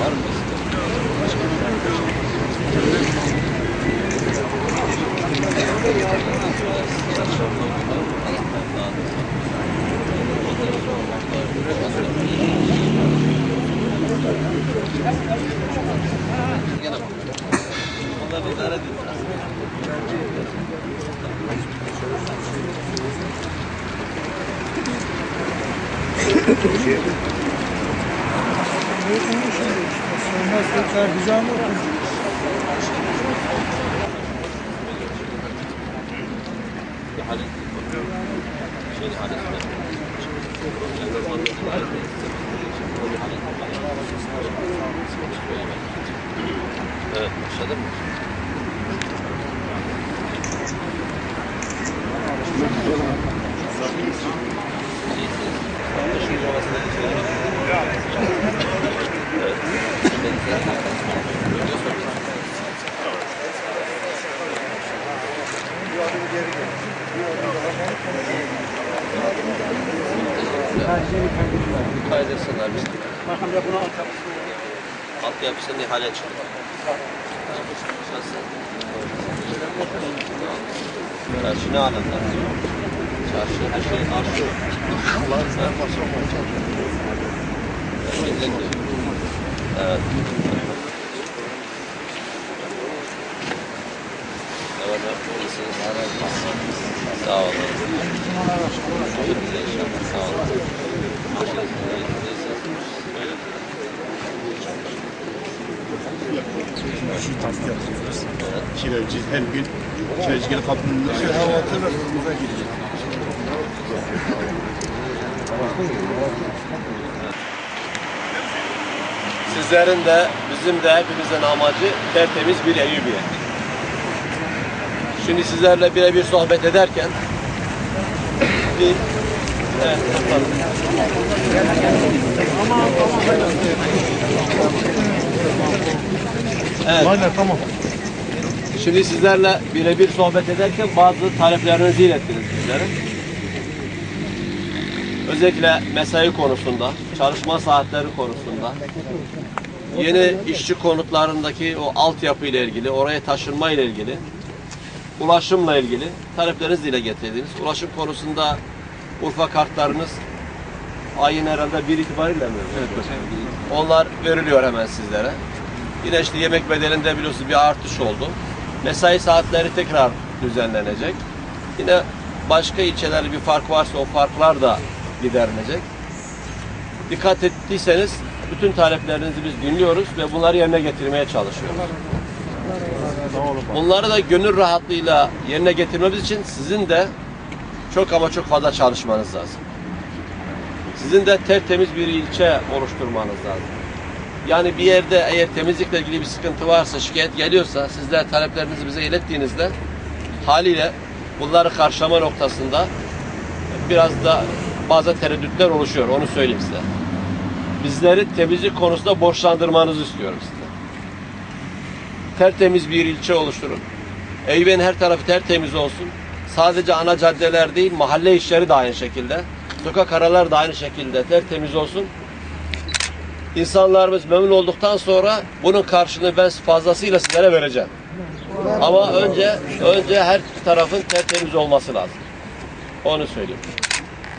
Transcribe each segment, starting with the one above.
Var mı? Thank you. Evet, başladım. Kaydetsinler biz. Altyapısını ihale çıkıyor. Çarşı ne alındı? Çarşı her şey arşı. Evet. Evet, iyisiniz. Sağ olun. Sağ Sizlerin de bizim de hepimizin amacı tertemiz bir Eyüpiye. Şimdi sizlerle birebir sohbet ederken bir evet. Aynen tamam. Şimdi sizlerle birebir sohbet ederken bazı taleplerinizi ilettiniz bizlere. Özellikle mesai konusunda, çalışma saatleri konusunda, yeni işçi konutlarındaki o altyapı ile ilgili, oraya taşınma ile ilgili, ulaşımla ilgili taleplerinizi dile getirdiniz. Ulaşım konusunda Urfa kartlarınız ayın herhalde bir itibariyle mi? Evet Onlar veriliyor hemen sizlere. Yine işte yemek bedelinde biliyorsunuz bir artış oldu. Mesai saatleri tekrar düzenlenecek. Yine başka ilçelerde bir fark varsa o farklar da giderilecek. Dikkat ettiyseniz bütün taleplerinizi biz dinliyoruz ve bunları yerine getirmeye çalışıyoruz. Bunları da gönül rahatlığıyla yerine getirmemiz için sizin de çok ama çok fazla çalışmanız lazım. Sizin de tertemiz bir ilçe oluşturmanız lazım. Yani bir yerde eğer temizlikle ilgili bir sıkıntı varsa, şikayet geliyorsa sizler taleplerinizi bize ilettiğinizde haliyle bunları karşılama noktasında biraz da bazı tereddütler oluşuyor. Onu söyleyeyim size. Bizleri temizlik konusunda borçlandırmanızı istiyorum size. Tertemiz bir ilçe oluşturun. Eyüp'ün her tarafı tertemiz olsun. Sadece ana caddeler değil, mahalle işleri de aynı şekilde. Sokak aralar da aynı şekilde tertemiz olsun. İnsanlarımız memnun olduktan sonra bunun karşılığını ben fazlasıyla sizlere vereceğim. Ama önce önce her tarafın tertemiz olması lazım. Onu söyleyeyim.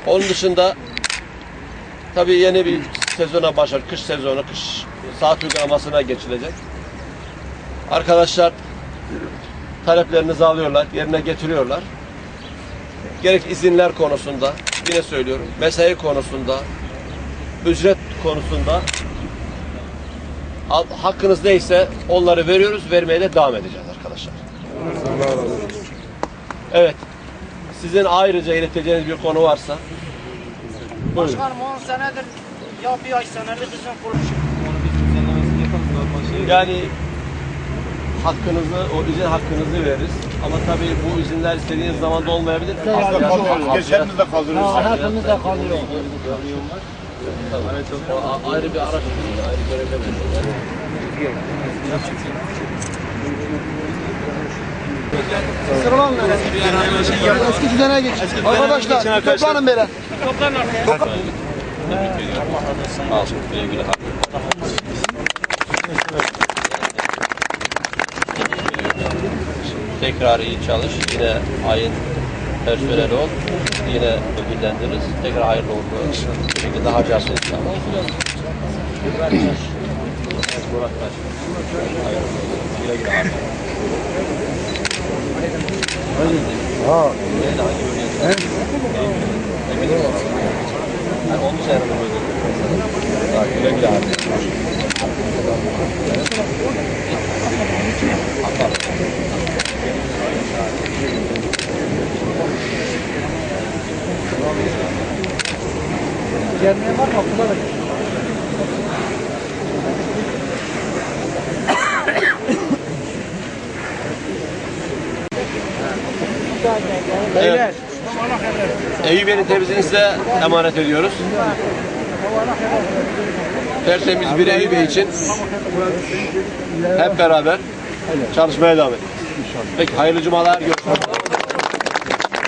Onun dışında tabii yeni bir sezona başlar. Kış sezonu, kış saat uygulamasına geçilecek. Arkadaşlar taleplerinizi alıyorlar, yerine getiriyorlar. Gerek izinler konusunda, yine söylüyorum, mesai konusunda, ücret konusunda hakkınız neyse onları veriyoruz, vermeye de devam edeceğiz arkadaşlar. Evet. Sizin ayrıca ileteceğiniz bir konu varsa buyurun. Başkanım 10 senedir ya bir ay senelik izin kurmuşum. Yani hakkınızı, o izin hakkınızı veririz. Ama tabii bu izinler istediğiniz zaman da olmayabilir. Hafta kalıyoruz. Geçenimiz de kaldırırız. Hakkımız da kalıyor. O ayrı bir araç, ayrı görevle veriyorlar. Sırmanın eski düzene geç. Arkadaşlar toplanın beyler. Al, güle güle. Tekrar iyi çalış. Yine ayın personeli ol. Yine ödüllendiririz. Tekrar hayırlı uğurlu şekilde harcarsın inşallah. Murat Taş. Hayırlı. Güle güle harca. Nerede hangi bölgede? Eminim orası. Yani onun üzerine böyle. Daha güle güle harca. Gelmeyen var mı? Abdullah Bey. Beyler. Eyüpiye'nin temizliğini size emanet ediyoruz. Tertemiz bir Eyüpiye için hep beraber çalışmaya devam edelim. Peki hayırlı cumalar. Görüşmek üzere.